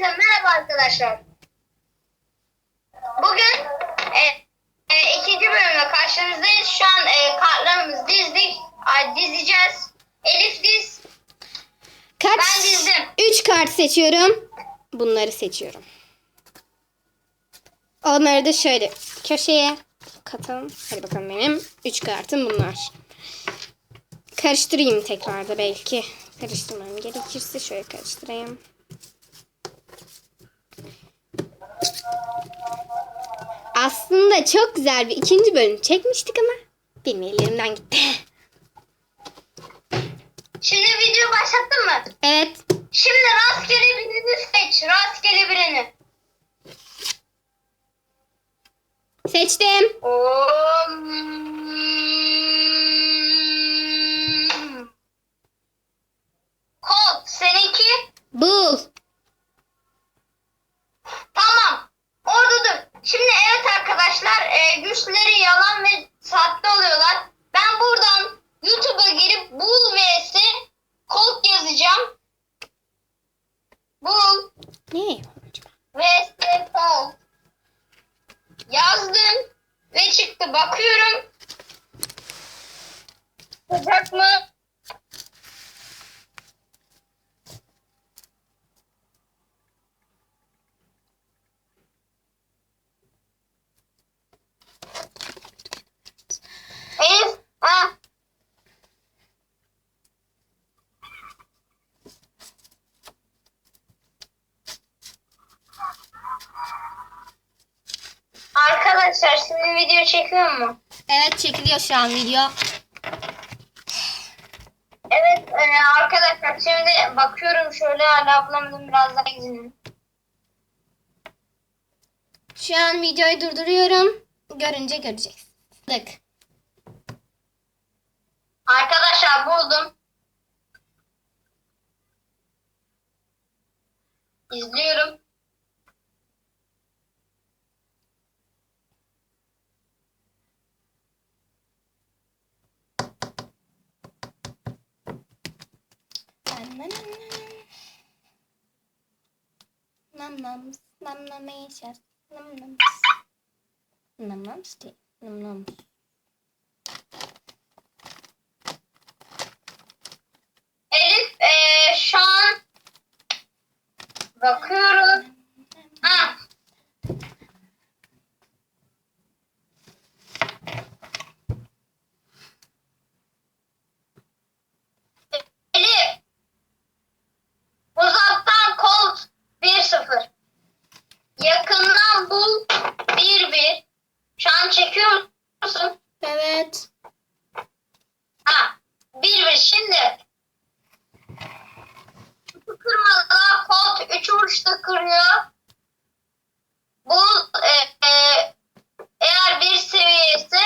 merhaba arkadaşlar. Bugün e, e, ikinci bölümle karşınızdayız. Şu an e, kartlarımızı dizdik. Ay, dizeceğiz. Elif diz. Kaç? Ben dizdim. 3 kart seçiyorum. Bunları seçiyorum. Onları da şöyle köşeye katalım. Hadi bakalım benim 3 kartım bunlar. Karıştırayım tekrar da belki. Karıştırmam gerekirse şöyle karıştırayım. Aslında çok güzel bir ikinci bölüm çekmiştik ama benim ellerimden gitti. Şimdi video başlattın mı? Evet. Şimdi rastgele birini seç. Rastgele birini. Seçtim. Oo. Colt seninki? Bul. Tamam. Orada dur. Şimdi evet arkadaşlar e, güçleri yalan ve sahte oluyorlar. Ben buradan YouTube'a girip bul vs Colt yazacağım. Bul Ne vs Colt. Yazdım ve çıktı. Bakıyorum. Sıcak mı? Elif. Ha. Arkadaşlar şimdi video çekiyor mu? Evet çekiliyor şu an video. Evet e, arkadaşlar şimdi bakıyorum şöyle hala ablamın biraz daha izinin. Şu an videoyu durduruyorum. Görünce göreceğiz. Dık. Arkadaşlar buldum. İzliyorum. Nam nam nam nam yiyeceğiz. Nam nam. Nam nam. Nam nam. Elif e, şu an bakıyorum. Ha. Elif. Uzaktan Colt 1-0. Yakından bul 1-1. Şu an çekiyor musun? Evet. Ha. 1-1 şimdi. Kutu kırmadan Colt 3 vuruşta kırıyor. Bu e, e, eğer bir seviyesi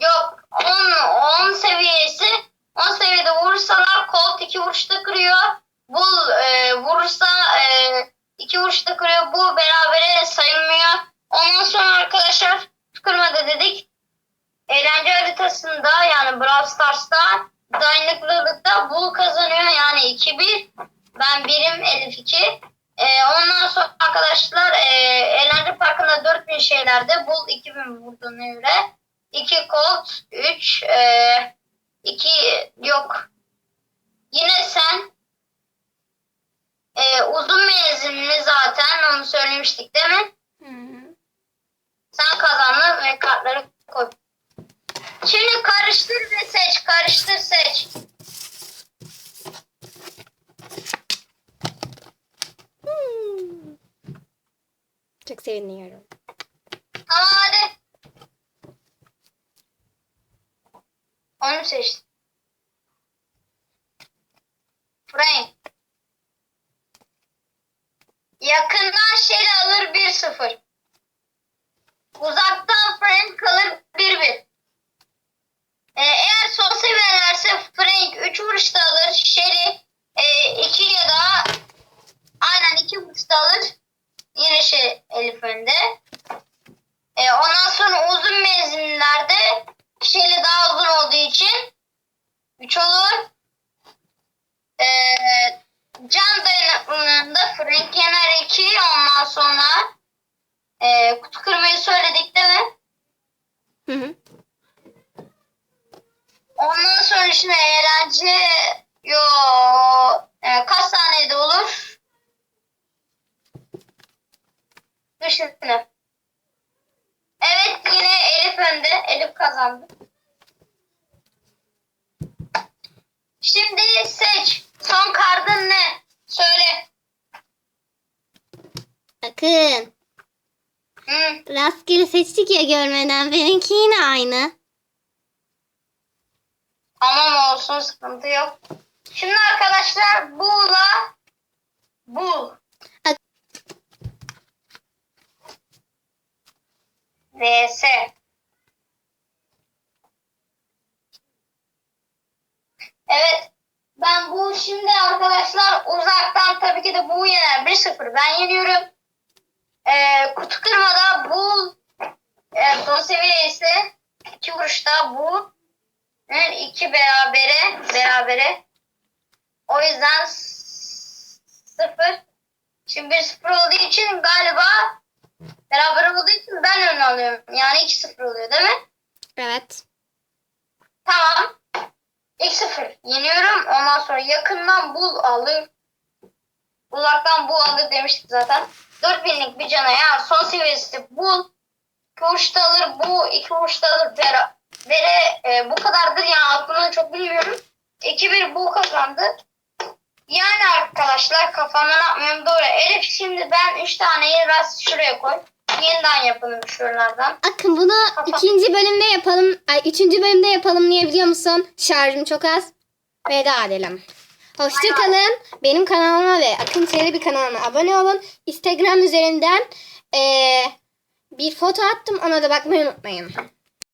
yok 10 10 seviyesi 10 seviyede vurursalar Colt 2 vuruşta kırıyor. Bu e, vurursa e, 2 vuruşta kırıyor. Bu berabere sayılmıyor. Ondan sonra arkadaşlar kırmada dedik. Eğlence haritasında yani Brawl Stars'ta dayanıklılıkta Bull kazanıyor yani 2-1. Ben birim Elif 2. Ee, ondan sonra arkadaşlar e, eğlence parkında 4000 şeylerde Bull 2000 vurduğuna göre 2 Colt 3 e, 2 yok. Yine sen e, uzun menzilli zaten onu söylemiştik değil mi? Hı hı. Sen kazandın ve kartları koy. Şimdi karıştır ve seç. Karıştır seç. Hmm. Çok seviniyorum. Tamam hadi. Onu seç. Frank. Yakından Shelly alır 1-0. Uzaktan Frank kalır 1-1. Ee, eğer son seviyelerse Frank 3 vuruşta alır. Shelly 2 ya da aynen 2 vuruşta alır. Yine şey Elif önde. Ee, ondan sonra uzun menzillerde Shelly daha uzun olduğu için 3 olur. Ee, can dayanıklılığında Frank yener kırmayı söyledik değil mi? Hı hı. Ondan sonra şimdi eğlence yo e, kaç saniyede olur? Düşünün. Evet yine Elif önde. Elif kazandı. Şimdi seç. Son kartın ne? Söyle. Bakın. Rastgele seçtik ya görmeden. Benimki yine aynı. Tamam olsun sıkıntı yok. Şimdi arkadaşlar bu'la bu. Ak- vs. Evet. Ben bu şimdi arkadaşlar uzaktan tabii ki de bu yener. 1-0 ben yeniyorum. Ee, kutu kırmada bu e, son seviye ise iki vuruşta bu yani iki berabere berabere. O yüzden sıfır. Şimdi bir sıfır olduğu için galiba beraber olduğu için ben ön alıyorum. Yani 2-0 oluyor değil mi? Evet. Tamam. 2-0 yeniyorum. Ondan sonra yakından bul alır. Uzaktan bul alır demiştik zaten. 4000'lik bir cana ya son seviyesi bul. İki uçta alır bu. iki uçta alır bera. Bere e, bu kadardır yani aklımda çok bilmiyorum. 2-1 bu kazandı. Yani arkadaşlar kafamdan atmıyorum doğru. Elif şimdi ben 3 taneyi rast şuraya koy. Yeniden yapalım şuralardan. Akın bunu Kapat. ikinci bölümde yapalım. Ay, üçüncü bölümde yapalım. Niye biliyor musun? Şarjım çok az. Veda edelim. Hoşçakalın. Benim kanalıma ve Akın Çelebi bir kanalıma abone olun. Instagram üzerinden eee, bir foto attım. Ona da bakmayı unutmayın.